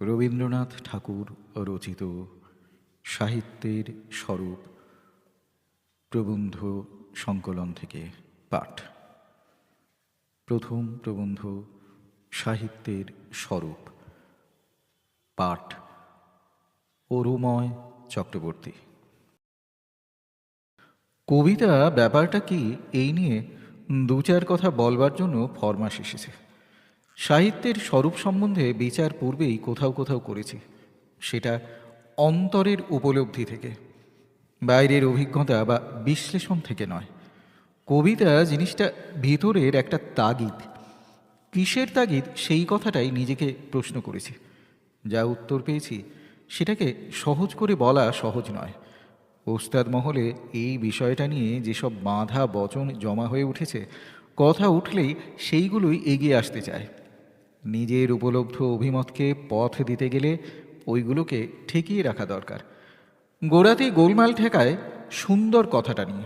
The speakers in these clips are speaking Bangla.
রবীন্দ্রনাথ ঠাকুর রচিত সাহিত্যের স্বরূপ প্রবন্ধ সংকলন থেকে পাঠ। প্রথম প্রবন্ধ সাহিত্যের স্বরূপ। পাঠ অরুময় চক্রবর্তী। কবিতা ব্যাপারটা কি এই নিয়ে দু চার কথা বলবার জন্য ফরমাস এসেছে। সাহিত্যের স্বরূপ সম্বন্ধে বিচার পূর্বেই কোথাও কোথাও করেছি। সেটা অন্তরের উপলব্ধি থেকে, বাইরের অভিজ্ঞতা বা বিশ্লেষণ থেকে নয়। কবিতা জিনিসটা ভিতরের একটা তাগিদ। কিসের তাগিদ? সেই কথাটাই নিজেকে প্রশ্ন করেছি। যা উত্তর পেয়েছি, সেটাকে সহজ করে বলা সহজ নয়। ওস্তাদ মহলে এই বিষয়টা নিয়ে যেসব বাঁধা বচন জমা হয়ে উঠেছে, কথা উঠলেই সেইগুলোই এগিয়ে আসতে চায়। নিজের উপলব্ধ অভিমতকে পথ দিতে গেলে ওইগুলোকে ঠেকিয়ে রাখা দরকার। গোড়াতেই গোলমাল ঠেকায় সুন্দর কথাটা নিয়ে।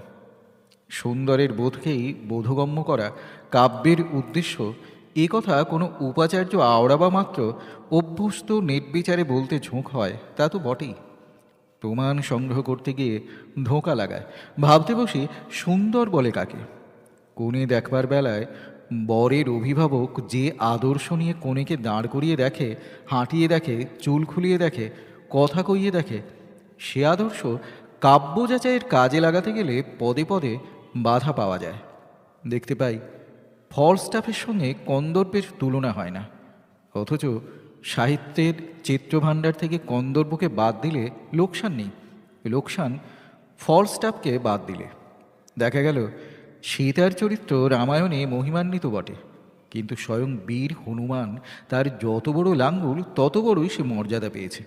সুন্দরের বোধকেই বোধগম্য করা কাব্যের উদ্দেশ্য এ কথা কোনো উপাচার্য আওড়াবা মাত্র অভ্যস্ত নেটবিচারে বলতে ঝোঁক হয়, তা তো বটেই। প্রমাণ সংগ্রহ করতে গিয়ে ধোঁকা লাগায়। ভাবতে বসি সুন্দর বলে কাকে? কোণে দেখবার বেলায় বরের অভিভাবক যে আদর্শ নিয়ে কনেকে দাঁড় করিয়ে দেখে, হাঁটিয়ে দেখে, চুল খুলিয়ে দেখে, কথা কইয়ে দেখে, সে আদর্শ কাব্য যাচাইয়ের কাজে লাগাতে গেলে পদে পদে বাধা পাওয়া যায়। দেখতে পাই ফল স্টাফের সঙ্গে কন্দর্পের তুলনা হয় না। অথচ সাহিত্যের চিত্রভাণ্ডার থেকে কন্দর্পকে বাদ দিলে লোকসান নেই। লোকসান ফল স্টাফকে বাদ দিলে। দেখা গেল সীতার চরিত্র রামায়ণে মহিমান্বিত বটে। কিন্তু স্বয়ং বীর হনুমান তার যত বড় লাঙ্গুল, তত বড়ই সে মর্যাদা পেয়েছে।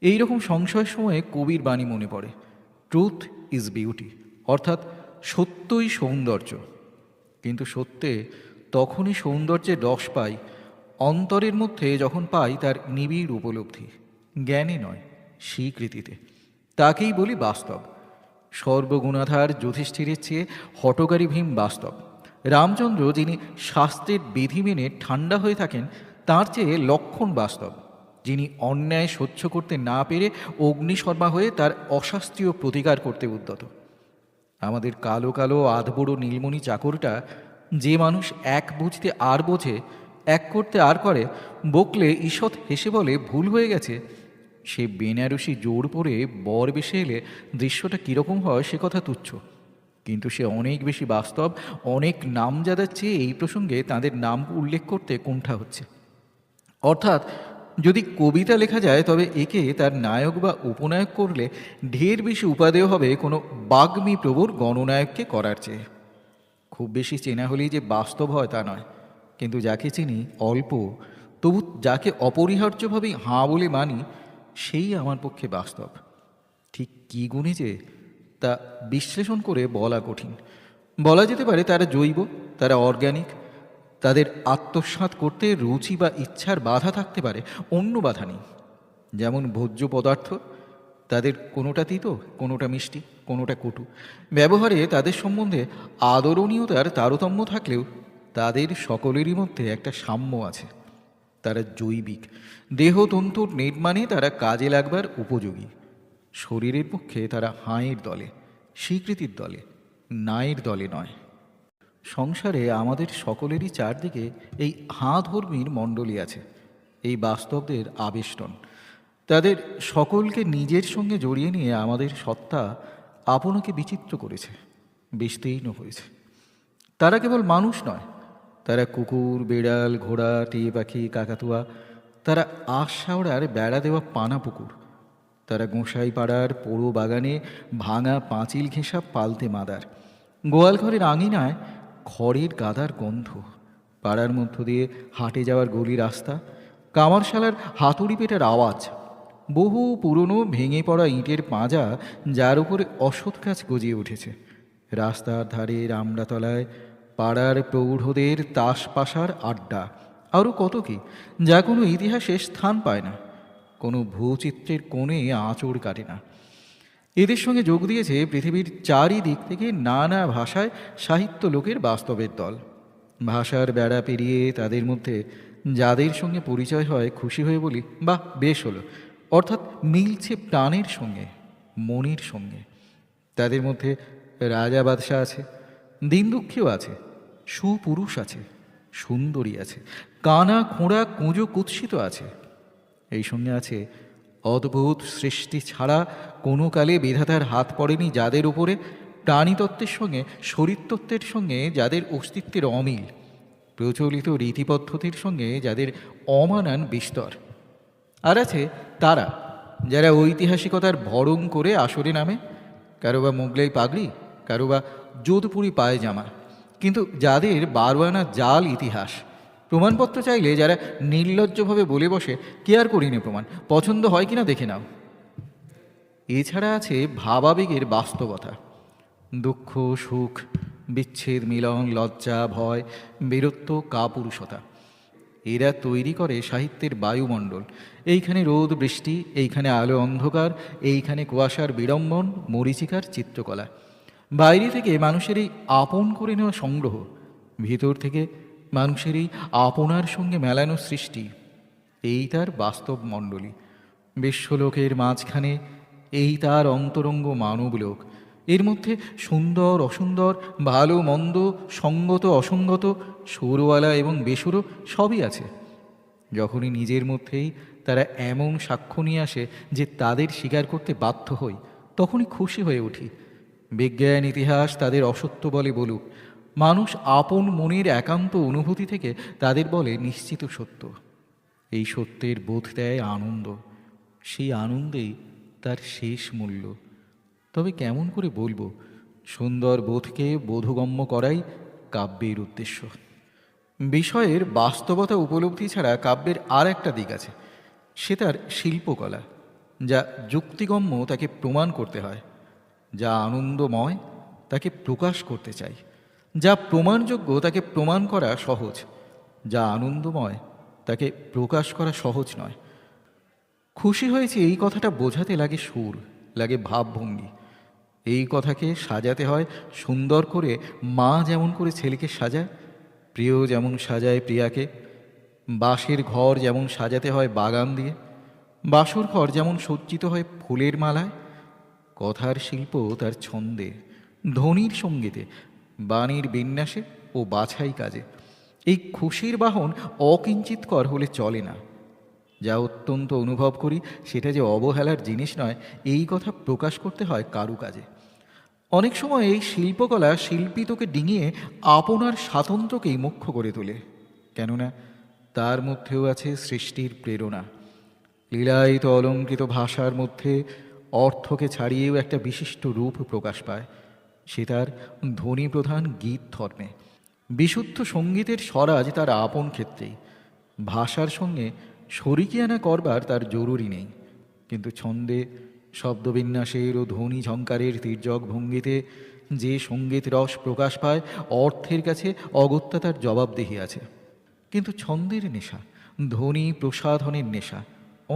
এই রকম সংশয়ের সময়ে কবির বাণী মনে পড়ে ট্রুথ ইজ বিউটি অর্থাৎ সত্যই সৌন্দর্য। কিন্তু সত্যে তখনই সৌন্দর্যের রস পাই, অন্তরের মধ্যে যখন পাই তার নিবিড় উপলব্ধি। জ্ঞানে নয়, স্বীকৃতিতে। তাকেই বলি বাস্তব। সর্বগুণাধার যুধিষ্ঠিরের চেয়ে হটকারী ভীম বাস্তব। রামচন্দ্র যিনি শাস্ত্রের বিধি মেনে ঠান্ডা হয়ে থাকেন, তার চেয়ে লক্ষণ বাস্তব। যিনি অন্যায় সহ্য করতে না পেরে অগ্নিশর্মা হয়ে তার অশাস্ত্রীয় প্রতিকার করতে উদ্যত। আমাদের কালো কালো আধবড়ো নীলমণি চাকরটা যে মানুষ এক বুঝতে আর বোঝে, এক করতে আর করে, বকলে ঈষৎ হেসে বলে ভুল হয়ে গেছে সে বেনারসি জোর পরে বর বেশে এলে দৃশ্যটা কীরকম হয় সে কথা তুচ্ছ। কিন্তু সে অনেক বেশি বাস্তব, অনেক নামজাদার চেয়ে এই প্রসঙ্গে তাদের নাম উল্লেখ করতে কুণ্ঠা হচ্ছে। অর্থাৎ যদি কবিতা লেখা যায়, তবে একে তার নায়ক বা উপনায়ক করলে ঢের বেশি উপাদেয় হবে কোনো বাগ্মী প্রভুর গণনায়ককে করার চেয়ে। খুব বেশি চেনা হলেই যে বাস্তব হয় তা নয়। কিন্তু যাকে চিনি অল্প, তবু যাকে অপরিহার্যভাবেই হাঁ বলে মানি সেই আমার পক্ষে বাস্তব। ঠিক কী গুণে যে তা বিশ্লেষণ করে বলা কঠিন। বলা যেতে পারে তারা জৈব, তারা অর্গ্যানিক তাদের আত্মসাৎ করতে রুচি বা ইচ্ছার বাধা থাকতে পারে, অন্য বাধা নেই। যেমন ভোজ্য পদার্থ, তাদের কোনোটা তিতো কোনোটা মিষ্টি, কোনোটা কটু। ব্যবহারে তাদের সম্বন্ধে আদরণীয়তার তারতম্য থাকলেও তাদের সকলেরই মধ্যে একটা সাম্য আছে। তারা জৈবিক। দেহতন্তুর নির্মাণে তারা কাজে লাগবার উপযোগী। শরীরের পক্ষে তারা হাঁয়ের দলে, স্বীকৃতির দলে, নায়ের দলে নয়। সংসারে আমাদের সকলেরই চারদিকে এই হাঁ ধর্মীর মণ্ডলী আছে, এই বাস্তবদের আবেষ্টন। তাদের সকলকে নিজের সঙ্গে জড়িয়ে নিয়ে আমাদের সত্তা আপনাকে বিচিত্র করেছে, বিস্তীর্ণ হয়েছে। তারা কেবল মানুষ নয় তারা কুকুর, বেড়াল, ঘোড়া টিয়ে পাখি, কাকাতুয়া, তারা আশাওড়ার বেড়া দেওয়া পানা পুকুর। তারা গোঁসাই পাড়ার পোড়ো বাগানে ভাঙা পাঁচিল ঘেঁষা পালতে মাদার। গোয়াল ঘরের আঙিনায় খড়ের গাদার গন্ধ। পাড়ার মধ্য দিয়ে হাটে যাওয়ার গলি রাস্তা। কামারশালার হাতুড়ি পেটার আওয়াজ। বহু পুরনো ভেঙে পড়া ইটের পাঁজা যার উপরে অসৎ গাছ গজিয়ে উঠেছে। রাস্তার ধারে রামড়াতলায় পাড়ার প্রৌঢ়দের তাস পাশার আড্ডা। আরও কত কি? যা কোনো ইতিহাসে স্থান পায় না। কোনো ভূচিত্রের কোণে আঁচড় কাটে না। এদের সঙ্গে যোগ দিয়েছে পৃথিবীর চারিদিক থেকে নানা ভাষায় সাহিত্য লোকের বাস্তবের দল। ভাষার বেড়া পেরিয়ে তাদের মধ্যে যাদের সঙ্গে পরিচয় হয় খুশি হয়ে বলি, বাহ, বেশ হলো। অর্থাৎ মিলছে প্রাণের সঙ্গে, মনের সঙ্গে। তাদের মধ্যে রাজা বাদশাহ আছে দিন দুঃখীও আছে সুপুরুষ আছে, সুন্দরী আছে, কানা খোঁড়া কুঁজো কুৎসিত আছে। এই সঙ্গে আছে, অদ্ভুত সৃষ্টি ছাড়া কোনো কালে বিধাতার হাত পড়েনি যাদের উপরে, প্রাণীতত্ত্বের সঙ্গে, শরীরতত্ত্বের সঙ্গে যাদের অস্তিত্বের অমিল, প্রচলিত রীতিপদ্ধতির সঙ্গে যাদের অমানান বিস্তর। আর আছে তারা, যারা ঐতিহাসিকতার ভরং করে আসরে নামে কারও বা মোগলাই পাগড়ি কারও বা যোধপুরি পায়জামা। কিন্তু যাদের বারোয়ানা জাল ইতিহাস, প্রমাণপত্র চাইলে যারা নির্লজ্জভাবে বলে বসে, কে আর করিনি প্রমাণ? পছন্দ হয় কিনা দেখে নাও। এছাড়া আছে ভাবাবেগের বাস্তবতা। দুঃখ, সুখ, বিচ্ছেদ, মিলন, লজ্জা, ভয়, বীরত্ব, কাপুরুষতা। এরা তৈরি করে সাহিত্যের বায়ুমণ্ডল। এইখানে রোদ, বৃষ্টি, এইখানে আলো, অন্ধকার, এইখানে কুয়াশার বিড়ম্বন, মরিচিকার চিত্রকলা। বাইরে থেকে মানুষের এই আপন করে নেওয়া সংগ্রহ, ভিতর থেকে মানুষের এই আপনার সঙ্গে মেলানো সৃষ্টি। এই তার বাস্তব মণ্ডলী। বিশ্বলোকের মাঝখানে এই তার অন্তরঙ্গ মানবলোক। এর মধ্যে সুন্দর, অসুন্দর, ভালো, মন্দ, সঙ্গত, অসঙ্গত, সুরওয়ালা এবং বেসুরো সবই আছে। যখনই নিজের মধ্যেই তারা এমন সাক্ষ্য নিয়ে আসে যে তাদের স্বীকার করতে বাধ্য হই, তখনই খুশি হয়ে উঠি। বিজ্ঞান, ইতিহাস তাদের অসত্য বলে বলুক। মানুষ আপন মনের একান্ত অনুভূতি থেকে তাদের বলে নিশ্চিত সত্য। এই সত্যের বোধ দেয় আনন্দ। সেই আনন্দেই তার শেষ মূল্য। তবে কেমন করে বলব, সুন্দর বোধকে বোধগম্য করাই কাব্যের উদ্দেশ্য। বিষয়ের বাস্তবতা উপলব্ধি ছাড়া কাব্যের আর একটা দিক আছে। সে তার শিল্পকলা, যা যুক্তিগম্য তাকে প্রমাণ করতে হয়। যা আনন্দময়, তাকে প্রকাশ করতে চাই। যা প্রমাণযোগ্য, তাকে প্রমাণ করা সহজ। যা আনন্দময়, তাকে প্রকাশ করা সহজ নয়। খুশি হয়েছে এই কথাটা বোঝাতে লাগে সুর, লাগে ভাবভঙ্গি। এই কথাকে সাজাতে হয় সুন্দর করে, মা যেমন করে ছেলেকে সাজায়, প্রিয় যেমন সাজায় প্রিয়াকে। বাঁশের ঘর যেমন সাজাতে হয় বাগান দিয়ে বাসর ঘর যেমন সজ্জিত হয় ফুলের মালায় কথার শিল্প তার ছন্দে ধ্বনির সঙ্গীতে, বাণীর বিন্যাসে ও বাছাই কাজে। এই খুশির বাহন অকিঞ্চিতকর হলে চলে না। যা অত্যন্ত অনুভব করি, সেটা যে অবহেলার জিনিস নয়, এই কথা প্রকাশ করতে হয় কারু কাজে। অনেক সময় এই শিল্পকলা শিল্পী তোকে ডিঙিয়ে আপনার স্বাতন্ত্র্যকেই মুখ্য করে তোলে। কেননা, তার মধ্যেও আছে সৃষ্টির প্রেরণা। লীলায়িত অলঙ্কৃত ভাষার মধ্যে অর্থকে ছাড়িয়েও একটা বিশিষ্ট রূপ প্রকাশ পায়। সে তার ধ্বনি প্রধান গীত ধর্মে। বিশুদ্ধ সঙ্গীতের স্বরাজ তার আপন ক্ষেত্রেই ভাষার সঙ্গে শরিকিয়ানা করবার তার জরুরি নেই। কিন্তু ছন্দে, শব্দবিন্যাসের ও ধ্বনি ঝঙ্কারের তির্যক ভঙ্গিতে যে সংগীত রস প্রকাশ পায়, অর্থের কাছে অগত্যা তার জবাবদেহি আছে। কিন্তু ছন্দের নেশা, ধ্বনি প্রসাধনের নেশা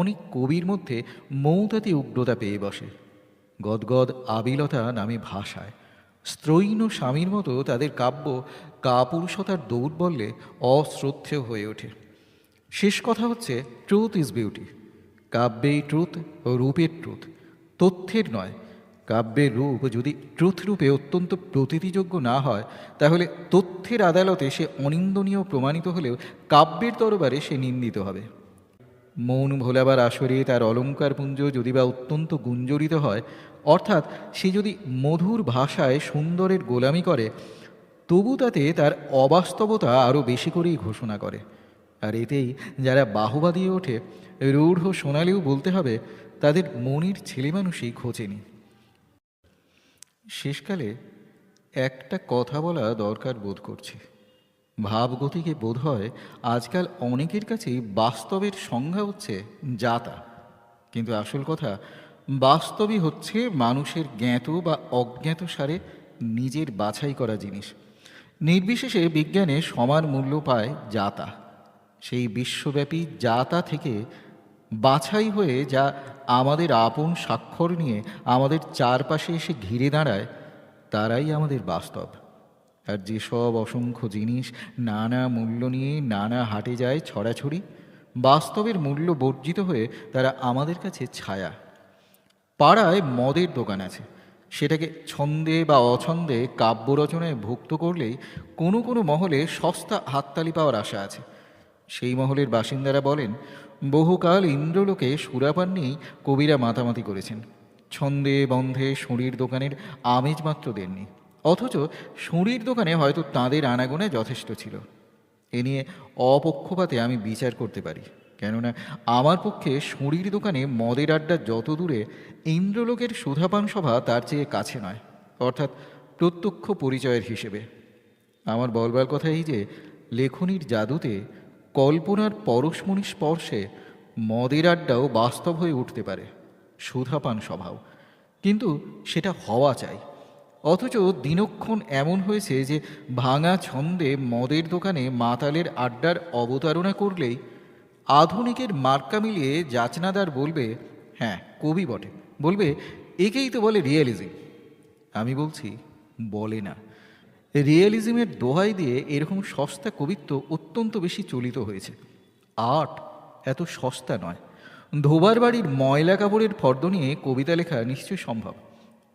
অনেক কবির মধ্যে মৌতাতে উগ্রতা পেয়ে বসে। গদগদ আবিলতা নামে ভাষায়। স্ত্রৈন স্বামীর মতো তাদের কাব্য কাপুরুষতার দৌর্বল্যে অশ্রদ্ধেয় হয়ে ওঠে। শেষ কথা হচ্ছে ট্রুথ ইজ বিউটি কাব্যেই ট্রুথ ও রূপের ট্রুথ তথ্যের নয়। কাব্যের রূপ যদি ট্রুথ রূপে অত্যন্ত প্রতীতিযোগ্য না হয়, তাহলে তথ্যের আদালতে সে অনিন্দনীয় প্রমাণিত হলেও কাব্যের দরবারে সে নিন্দিত হবে। মৌন ভোলাবার আসরে তার অলঙ্কারপুঞ্জ যদি বা অত্যন্ত গুঞ্জরিত হয়, অর্থাৎ সে যদি মধুর ভাষায় সুন্দরের গোলামি করে, তবু তাতে তার অবাস্তবতা আরও বেশি করেই ঘোষণা করে। আর এতেই যারা বাহুবা দিয়ে ওঠে, রূঢ় সোনালিও বলতে হবে, তাদের মনির ছেলে মানুষই খোঁজেনি শেষকালে একটা কথা বলা দরকার বোধ করছে। ভাবগতিকে বোধ হয় আজকাল অনেকের কাছেই বাস্তবের সংজ্ঞা হচ্ছে জাতা কিন্তু আসল কথা, বাস্তবই হচ্ছে মানুষের জ্ঞাত বা অজ্ঞাত সারে নিজের বাছাই করা জিনিস। নির্বিশেষে বিজ্ঞানে সমান মূল্য পায় জাতা সেই বিশ্বব্যাপী জাতা থেকে বাছাই হয়ে যা আমাদের আপন স্বাক্ষর নিয়ে আমাদের চারপাশে এসে ঘিরে দাঁড়ায়, তারাই আমাদের বাস্তব। আর যেসব অসংখ্য জিনিস নানা মূল্য নিয়ে নানা হাটে যায় ছড়াছড়ি, বাস্তবের মূল্য বর্জিত হয়ে তারা আমাদের কাছে ছায়া। পাড়ায় মদের দোকান আছে। সেটাকে ছন্দে বা অছন্দে কাব্য রচনায় ভুক্ত করলেই কোনো কোনো মহলে সস্তা হাততালি পাওয়ার আশা আছে। সেই মহলের বাসিন্দারা বলেন, বহুকাল ইন্দ্রলোকে সুরাপান নিয়েই কবিরা মাতামাতি করেছেন। ছন্দে বন্ধে শুঁড়ির দোকানের আমেজ মাত্র দেননি। অথচ শুঁড়ির দোকানে হয়তো তাঁদের আনাগোনা যথেষ্ট ছিল। এ নিয়ে অপক্ষপাতে আমি বিচার করতে পারি, কেননা আমার পক্ষে শুঁড়ির দোকানে মদের আড্ডা যত দূরে ইন্দ্রলোকের সুধাপান সভা তার চেয়ে কাছে নয়, অর্থাৎ প্রত্যক্ষ পরিচয়ের হিসেবে। আমার বলবার কথা এই যে, লেখনির জাদুতে কল্পনার পরশমণি স্পর্শে মদের আড্ডাও বাস্তব হয়ে উঠতে পারে সুধাপান স্বভাব কিন্তু সেটা হওয়া চাই। অথচ দিনক্ষণ এমন হয়েছে যে ভাঙা ছন্দে মদের দোকানে মাতালের আড্ডার অবতারণা করলেই আধুনিকের মার্কা মিলিয়ে যাচনাদার বলবে হ্যাঁ কবি বটে। বলবে, একেই তো বলে রিয়েলিজম। আমি বলছি, বলে না। রিয়েলিজমের দোহাই দিয়ে এরকম সস্তা কবিত্ব অত্যন্ত বেশি চলিত হয়েছে। আর্ট এত সস্তা নয়। ধোবার বাড়ির ময়লা কাপড়ের ফর্দ নিয়ে কবিতা লেখা নিশ্চয়ই সম্ভব।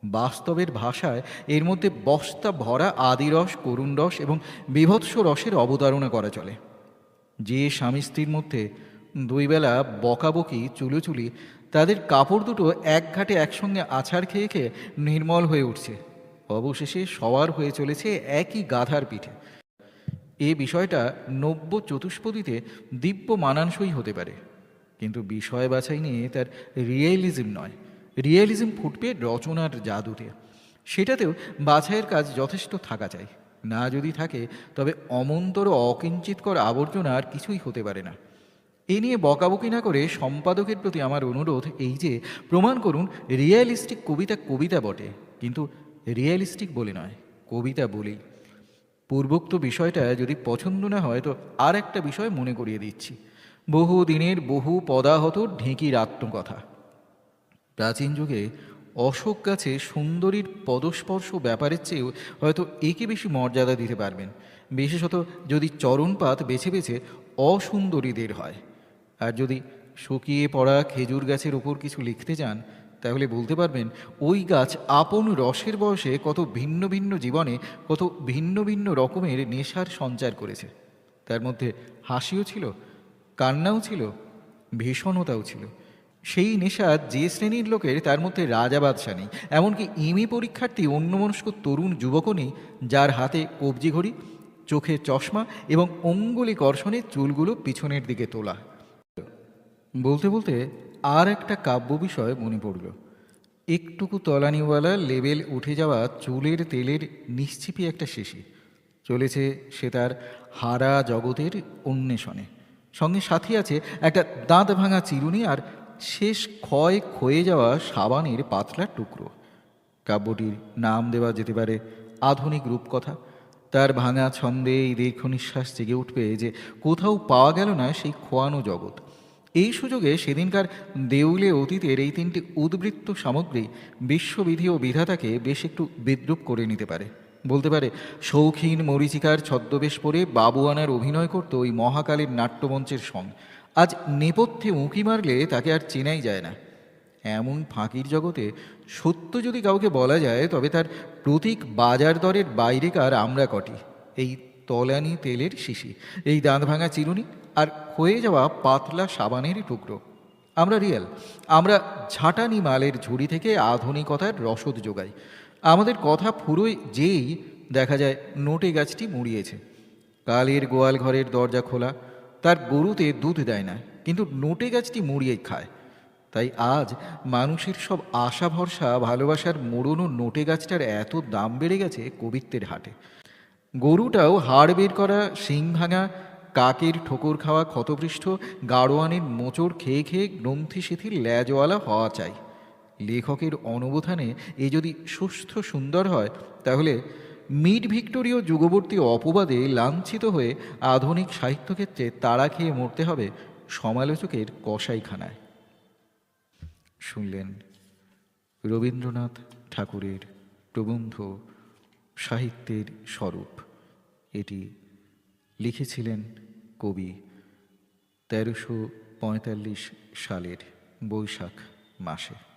বাস্তবের ভাষায় এর মধ্যে বস্তা ভরা আদিরস করুণ রস এবং বিভৎস রসের অবতারণা করা চলে। যে স্বামী স্ত্রীর মধ্যে দুই বেলা বকাবকি, চুলোচুলি, তাদের কাপড় দুটো এক ঘাটে একসঙ্গে আছাড় খেয়ে খেয়ে নির্মল হয়ে উঠছে। অবশেষে সবার হয়ে চলেছে একই গাধার পিঠে। এ বিষয়টা নব্য চতুষ্পদীতে দিব্য মানানসই হতে পারে। কিন্তু বিষয় বাছাই নিয়ে তার রিয়েলিজম নয়। রিয়েলিজম ফুটবে, রচনার জাদুতে সেটাতেও বাছাইয়ের কাজ যথেষ্ট থাকা চাই। না যদি থাকে, তবে অমন্তর অকিঞ্চিতকর আবর্জনা আর কিছুই হতে পারে না। এ নিয়ে বকাবকি না করে সম্পাদকের প্রতি আমার অনুরোধ এই যে, প্রমাণ করুন, রিয়েলিস্টিক কবিতা কবিতা বটে। কিন্তু রিয়েলিস্টিক বলে নয়, কবিতা বলেই পূর্বোক্ত বিষয়টা যদি পছন্দ না হয়, তো আর একটা বিষয় মনে করিয়ে দিচ্ছি। বহু দিনের বহু পদাহত ঢেঁকির আত্মকথা। প্রাচীন যুগে অশোক গাছে সুন্দরীর পদস্পর্শ ব্যাপারের চেয়েও হয়তো একে বেশি মর্যাদা দিতে পারবেন। বিশেষত যদি চরণপাত বেছে বেছে অসুন্দরীদের হয়। আর যদি শুকিয়ে পড়া খেজুর গাছের উপর কিছু লিখতে চান, তাহলে বলতে পারবেন, ওই গাছ আপন রসের বয়সে কত ভিন্ন ভিন্ন জীবনে কত ভিন্ন ভিন্ন রকমের নেশার সঞ্চার করেছে। তার মধ্যে হাসিও ছিল, কান্নাও ছিল, ভীষণতাও ছিল। সেই নেশা যে শ্রেণির লোকের তার মধ্যে রাজা বাদশা নেই। এমনকি ইমি পরীক্ষার্থী অন্যমনস্ক তরুণ যুবকও নেই, যার হাতে কবজি ঘড়ি, চোখে চশমা এবং অঙ্গুলি কর্ষণে চুলগুলো পিছনের দিকে তোলা। বলতে বলতে আর একটা কাব্য বিষয় মনে পড়ল। একটুকু তলানিওয়ালা লেবেল উঠে যাওয়া চুলের তেলের নিশ্চিপি একটা শিশি। চলেছে সে তার হারা জগতের অন্বেষণে। সঙ্গে সাথী আছে একটা দাঁত ভাঙা চিরুনি আর শেষ ক্ষয় ক্ষয়ে যাওয়া সাবানের পাতলা টুকরো। কাব্যটির নাম দেওয়া যেতে পারে আধুনিক রূপকথা। তার ভাঙা ছন্দে এই দীর্ঘ নিঃশ্বাস জেগে উঠবে যে কোথাও পাওয়া গেল না সেই খোয়ানো জগৎ। এই সুযোগে সেদিনকার দেউলে অতীতের এই তিনটি উদ্বৃত্ত সামগ্রী বিশ্ববিধি ও বিধাতাকে বেশ একটু বিদ্রুপ করে নিতে পারে। বলতে পারে, শৌখিন মরিচিকার ছদ্মবেশ পরে বাবুয়ানার অভিনয় করত ওই মহাকালের নাট্যমঞ্চের সং আজ নেপথ্যে উঁকি মারলে তাকে আর চেনাই যায় না। এমন ফাঁকির জগতে সত্য যদি কাউকে বলা যায়, তবে তার প্রতীক বাজার দরের বাইরেকার আমরা কটি। এই তলানি তেলের শিশি, এই দাঁত ভাঙা চিরুনি, আর হয়ে যাওয়া পাতলা সাবানের টুকরো। আমরা রিয়েল, আমরা ঝাঁটানি মালের ঝুড়ি থেকে আধুনিকতার রসদ যোগাই। আমাদের কথা ফুরোয় যেই, দেখা যায় নোটে গাছটি মুড়িয়েছে। কালের গোয়াল ঘরের দরজা খোলা তার গরুতে দুধ দেয় না, কিন্তু নোটে গাছটি মুড়িয়ে খায়। তাই আজ মানুষের সব আশা ভরসা ভালোবাসার মোড়নো নোটে গাছটার এত দাম বেড়ে গেছে কবিত্বের হাটে। গরুটাও হাড় বের করা, শিং ভাঙা, কাকের ঠোকর খাওয়া ক্ষতপৃষ্ঠ গাড়োয়ানের মোচড় খেয়ে খেয়ে গ্রন্থি শিথিল ল্যাজওয়ালা হওয়া চাই। লেখকের অনবধানে এ যদি সুস্থ সুন্দর হয়, তাহলে মিড ভিক্টোরীয় যুগবর্তী অপবাদে লাঞ্ছিত হয়ে আধুনিক সাহিত্যক্ষেত্রে তাড়া খেয়ে মরতে হবে সমালোচকের কসাইখানায়। শুনলেন রবীন্দ্রনাথ ঠাকুরের প্রবন্ধ সাহিত্যের স্বরূপ। এটি লিখেছিলেন কবি তেরোশো সালের বৈশাখ মাসে।